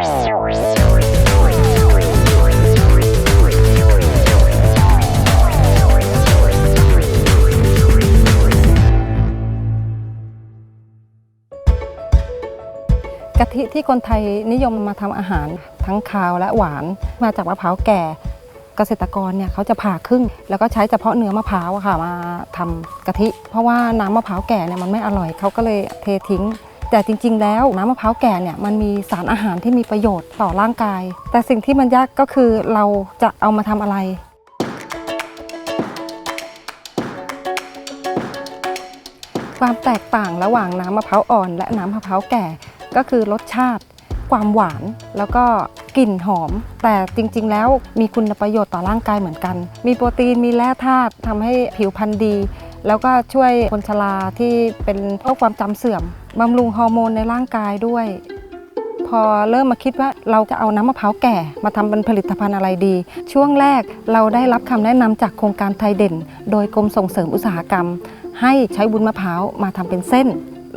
กะทิที่คนไทยนิยมมาทำอาหารทั้งคาวและหวานมาจากมะพร้าวแก่ เกษตรกรเนี่ยเขาจะผ่าครึ่ง แล้วก็ใช้เฉพาะเนื้อมะพร้าวอะค่ะมาทำกะทิ เพราะว่าน้ำมะพร้าวแก่เนี่ยมันไม่อร่อยเขาก็เลยเททิ้ง แต่จริง ๆ แล้วน้ำมะพร้าวแก่เนี่ยมันมีสารอาหารที่มีประโยชน์ต่อร่างกาย แต่สิ่งที่มันยากก็คือเราจะเอามาทำอะไรความแตกต่างระหว่างน้ำมะพร้าวอ่อน และน้ำมะพร้าวแก่ก็คือรสชาติ ความหวานแล้วก็กลิ่นหอม แต่จริงๆ แล้วมีคุณประโยชน์ต่อร่างกายเหมือนกัน มีโปรตีนมีแร่ธาตุทำให้ผิวพรรณดี แล้วก็ช่วยคนชราที่เป็นโรคความจำเสื่อม บำรุงฮอร์โมนในร่างกายด้วย พอเริ่มมาคิดว่าเราจะเอาน้ำมะพร้าวแก่มาทำเป็นผลิตภัณฑ์อะไรดี ช่วงแรกเราได้รับคำแนะนำจากโครงการไทยเด่น โดยกรมส่งเสริมอุตสาหกรรม ให้ใช้วุ้นมะพร้าวมาทำเป็นเส้น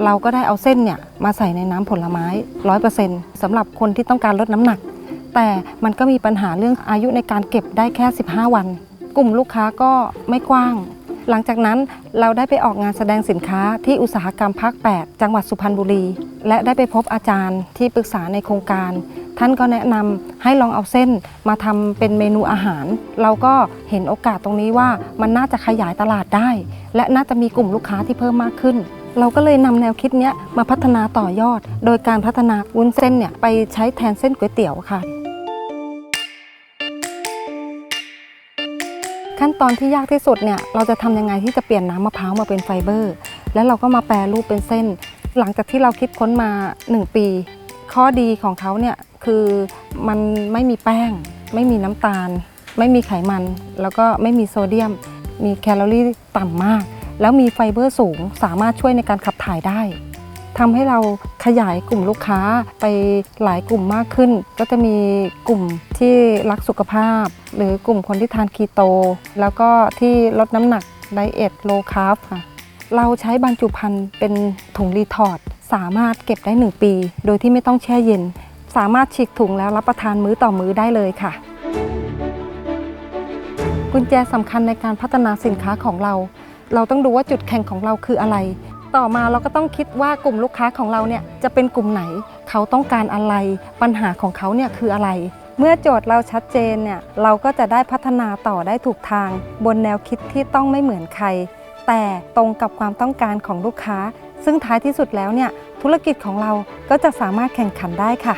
เราก็ได้เอาเส้นเนี่ยมาใส่ในน้ำผลไม้100%สำหรับคนที่ต้องการลดน้ำหนัก แต่มันก็มีปัญหาเรื่องอายุในการเก็บได้แค่ 15 วัน กลุ่มลูกค้าก็ไม่กว้าง หลังจากนั้นเราได้ไปออกงานแสดงสินค้าที่อุตสาหกรรมภาค 8 จังหวัดสุพรรณบุรี และได้ไปพบอาจารย์ที่ปรึกษาในโครงการ ท่านก็แนะนำให้ลองเอาเส้นมาทำเป็นเมนูอาหาร เราก็เห็นโอกาสตรงนี้ว่ามันน่าจะขยายตลาดได้ และน่าจะมีกลุ่มลูกค้าที่เพิ่มมากขึ้น เราก็เลยนำแนวคิดนี้มาพัฒนาต่อยอด โดยการพัฒนาวุ้นเส้นเนี่ยไปใช้แทนเส้นก๋วยเตี๋ยวค่ะ ขั้นตอนที่ยากที่สุดเนี่ยเราจะทำยังไงที่จะเปลี่ยนน้ำมะพร้าวมาเป็นไฟเบอร์ แล้วเราก็มาแปรรูปเป็นเส้น หลังจากที่เราคิดค้นมา 1 ปี ข้อดีของเขาเนี่ยคือมันไม่มีแป้ง ไม่มีน้ำตาล ไม่มีไขมัน แล้วก็ไม่มีโซเดียม มีแคลอรี่ต่ำมาก แล้วมีไฟเบอร์สูง สามารถช่วยในการขับถ่ายได้ ทำให้เราขยายกลุ่มลูกค้าไปหลายกลุ่มมากขึ้น ก็จะมีกลุ่มที่รักสุขภาพ หรือกลุ่มคนที่ทานคีโต แล้วก็ที่ลดน้ำหนักไดเอทโลคาร์บค่ะเราใช้บรรจุภัณฑ์เป็นถุงรีทอร์ดสามารถเก็บได้ 1 ปี โดยที่ไม่ต้องแช่เย็น สามารถฉีกถุงแล้วรับประทานมื้อต่อมื้อได้เลยค่ะ กุญแจสำคัญในการพัฒนาสินค้าของเรา เราต้องดูว่าจุดแข็งของเราคืออะไร ต่อมาเราก็ต้องคิดว่ากลุ่มลูกค้าของเราเนี่ยจะเป็นกลุ่มไหน เขาต้องการอะไรปัญหาของเขาเนี่ยคืออะไร เมื่อโจทย์เราชัดเจนเนี่ยเราก็จะได้พัฒนาต่อได้ถูกทาง บนแนวคิดที่ต้องไม่เหมือนใคร แต่ตรงกับความต้องการของลูกค้า ซึ่งท้ายที่สุดแล้วเนี่ยธุรกิจของเราก็จะสามารถแข่งขันได้ค่ะ